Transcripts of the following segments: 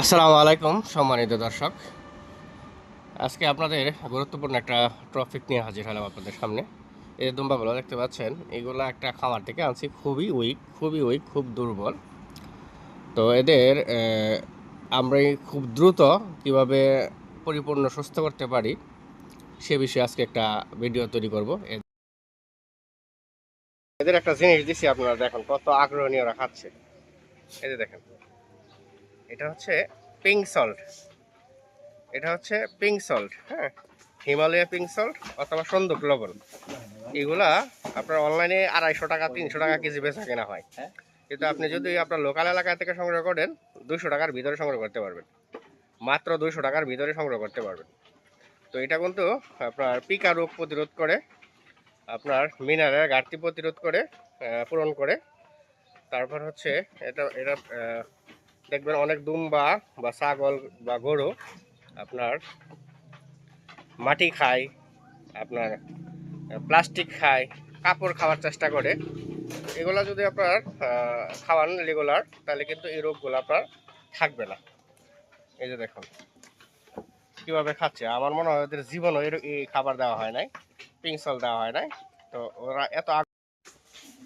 আসসালামু আলাইকুম, সম্মানিত দর্শক। আজকে আপনাদের গুরুত্বপূর্ণ একটা টপিক নিয়ে হাজির হলাম আপনাদের সামনে। এই দুম্বাগুলো দেখতে পাচ্ছেন, এগুলো একটা খামার থেকে আনছি, খুবই উইক খুবই উইক খুব দুর্বল। তো এদের আমরা খুব দ্রুত কীভাবে পরিপূর্ণ, সুস্থ করতে পারি, সে বিষয়ে আজকে একটা ভিডিও তৈরি করব। এদের একটা জিনিস দিছি আপনারা দেখুন, কত আগ্রহ নিয়ে ওরা খাচ্ছে। এই যে দেখেন। এটা হচ্ছে পিঙ্ক সল্ট এটা হচ্ছে পিঙ্ক সল্ট হ্যাঁ? হিমালয়া পিঙ্ক সল্ট অথবা সন্দুক লবণ। এগুলা আপনার অনলাইনে আড়াইশো টাকা, তিনশো টাকা কেজি বেচা কেনা হয়। কিন্তু আপনি যদি আপনার লোকাল এলাকা থেকে সংগ্রহ করেন দুশো টাকার ভিতরে সংগ্রহ করতে পারবেন। মাত্র দুশো টাকার ভিতরে সংগ্রহ করতে পারবেন। তো এটা কিন্তু আপনার পিকা রোগ প্রতিরোধ করে, আপনার মিনারের ঘাটতি প্রতিরোধ করে পূরণ করে। তারপর হচ্ছে এটা এটা দেখবেন অনেক দুম্বা বা ছাগল বা গরু আপনার মাটি খায়, আপনার প্লাস্টিক খায়, কাপড় খাওয়ার চেষ্টা করে। এগুলো যদি আপনার খাওয়ান রেগুলার তাহলে কিন্তু এই রোগগুলো আপনার থাকবে না। এই যে দেখুন, কীভাবে খাচ্ছে? আমার মনে হয় ওদের জীবনও এর- এই খাবার দেওয়া হয় নাই পিংসল দেওয়া হয় নাই। তো ওরা এত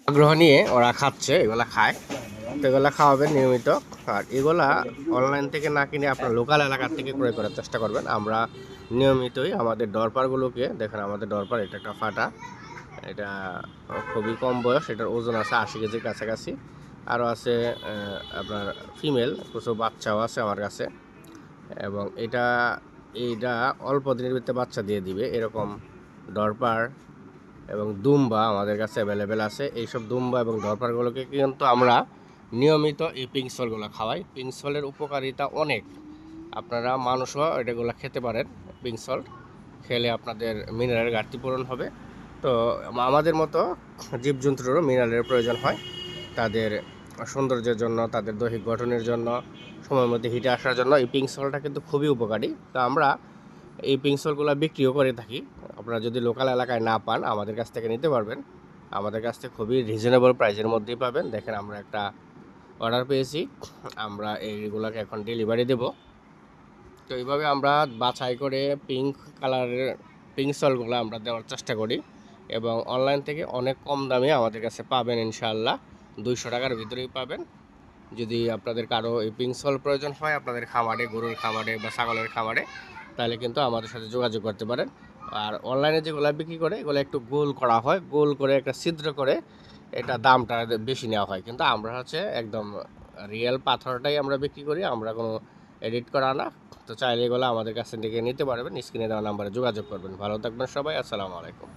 আগ্রহ নিয়ে ওরা খাচ্ছে, এগুলা খায়। এগুলা খাওয়াবেন নিয়মিত। আর এগুলা অনলাইন থেকে না কিনে আপনার লোকাল এলাকার থেকে ক্রয় করার চেষ্টা করবেন। আমরা নিয়মিতই আমাদের দরপারগুলোকে, দেখেন আমাদের দরপার, এটা একটা ফাটা। এটা খুবই কম বয়স, এটার ওজন আছে আশি কেজির কাছাকাছি। আরও আছে আপনার ফিমেল কিছু বাচ্চাও আছে আমার কাছে। এবং এটা, এইটা অল্প দিনের ভিতরে বাচ্চা দিয়ে দিবে। এরকম দরপার এবং দুম্বা আমাদের কাছে অ্যাভেলেবেল আছে। এইসব দুম্বা এবং দরপারগুলোকে কিন্তু আমরা নিয়মিত এই পিংসলগুলো খাওয়াই। পিংসলের উপকারিতা অনেক। আপনারা মানুষও এটাগুলো খেতে পারেন পিংসল খেলে আপনাদের মিনারেল ঘাটতি পূরণ হবে। তো আমাদের মতো জীবজন্তুরও মিনারেলের প্রয়োজন হয়। তাদের সৌন্দর্যের জন্য, তাদের দৈহিক গঠনের জন্য সময় মধ্যে হিটে আসার জন্য এই পিংসলটা কিন্তু খুবই উপকারী। তো আমরা এই পিংসলগুলো বিক্রিও করে থাকি। আপনারা যদি লোকাল এলাকায় না পান, আমাদের কাছ থেকে নিতে পারবেন। আমাদের কাছ থেকে খুবই রিজনেবল প্রাইসের মধ্যেই পাবেন। দেখেন আমরা একটা অর্ডার পেয়েছি। আমরা এইগুলোকে এখন ডেলিভারি দেব। তো এইভাবে আমরা বাছাই করে পিঙ্ক কালারের পিঙ্ক সলগুলো আমরা দেওয়ার চেষ্টা করি এবং অনলাইন থেকে অনেক কম দামে আমাদের কাছে পাবেন ইনশাআল্লাহ। দুইশো টাকার ভিতরেই পাবেন। যদি আপনাদের কারও এই পিঙ্ক সল প্রয়োজন হয়, আপনাদের খামারে, গরুর খামারে বা ছাগলের খামারে, তাহলে কিন্তু আমাদের সাথে যোগাযোগ করতে পারেন। আর অনলাইনে যেগুলো বিক্রি করে, এগুলো একটু গোল করা হয়। গোল করে একটা ছিদ্র করে এটা দামটা বেশি নেওয়া হয়। কিন্তু আমরা হচ্ছে একদম রিয়েল পাথরটাই আমরা বিক্রি করি, আমরা কোনো এডিট করা না। তো চাইলে এগুলো আমাদের কাছে থেকে নিতে পারবেন স্ক্রিনে দেওয়া নাম্বারে যোগাযোগ করবেন। ভালো থাকবেন সবাই, আসসালামু আলাইকুম।